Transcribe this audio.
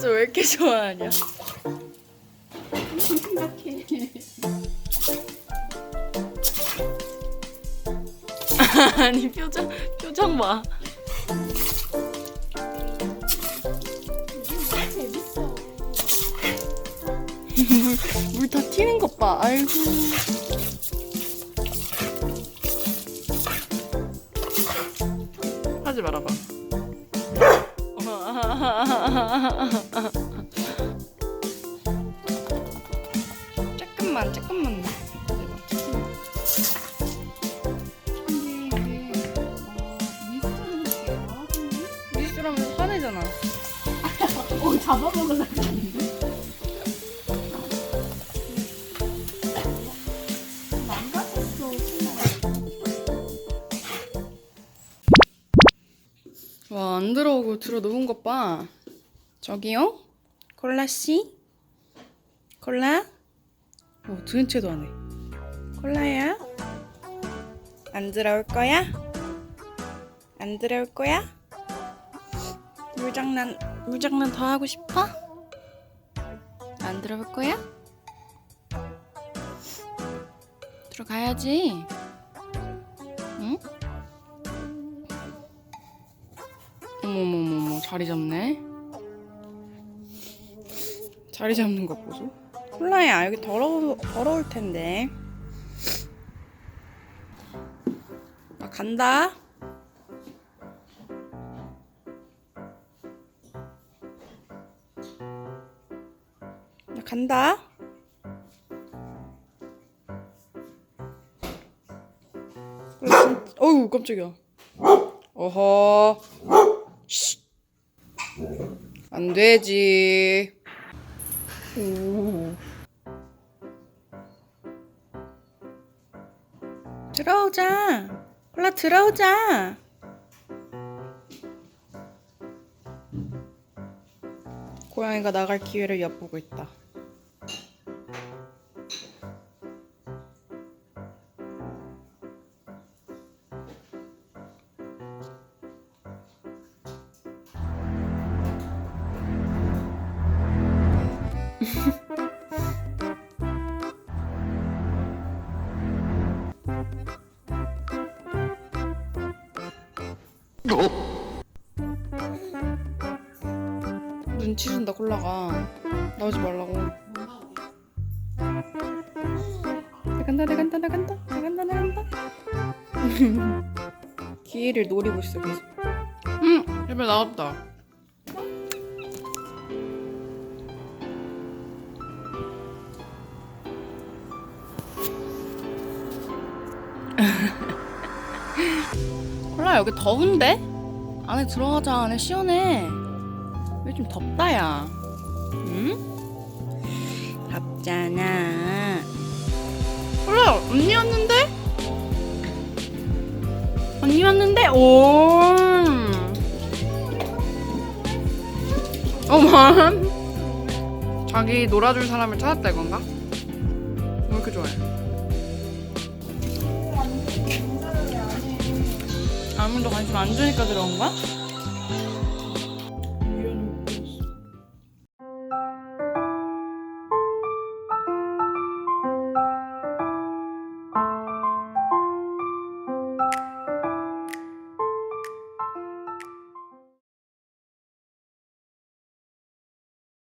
저 왜 이렇게 좋아하냐? 아니 표정 표정 봐. 재밌어. 물다 튀는 것 봐. 아이고. 하지 말아봐. 조금만, 조금만. 어, 화내잖아. 어 잡아먹으려고 했는데. 망가졌어. 와, 안 들어오고 들어 놓은 것 봐. 저기요? 콜라 씨? 콜라? 오, 들은 채도 안 해. 콜라야? 안 들어올 거야? 안 들어올 거야? 물장난, 물장난 더 하고 싶어? 안 들어올 거야? 들어가야지. 응? 어머머머머 자리 잡네 자리 잡는 거 보소 콜라야 여기 더러워, 더러울 텐데. 나 간다. 나 간다. 어우 깜짝이야. 어허. 쉿. 안 되지. 오. 들어오자. 콜라 들어오자. 고양이가 나갈 기회를 엿보고 있다. 눈치 준다 콜라가 나오지 말라고. 나간다 나간다 나간다 나간다 나간다. 기회를 노리고 있어 계속. 응, 제발 나왔다. 콜라 여기 더운데? 안에 들어가자 안에 시원해. 왜좀 덥다 야. 응? 덥잖아. 콜라 언니 왔는데? 언니 왔는데? 오. 어만. 자기 놀아줄 사람을 찾았다 이건가? 왜 이렇게 좋아해? 아무도 관심 안 주니까 들어온 거야?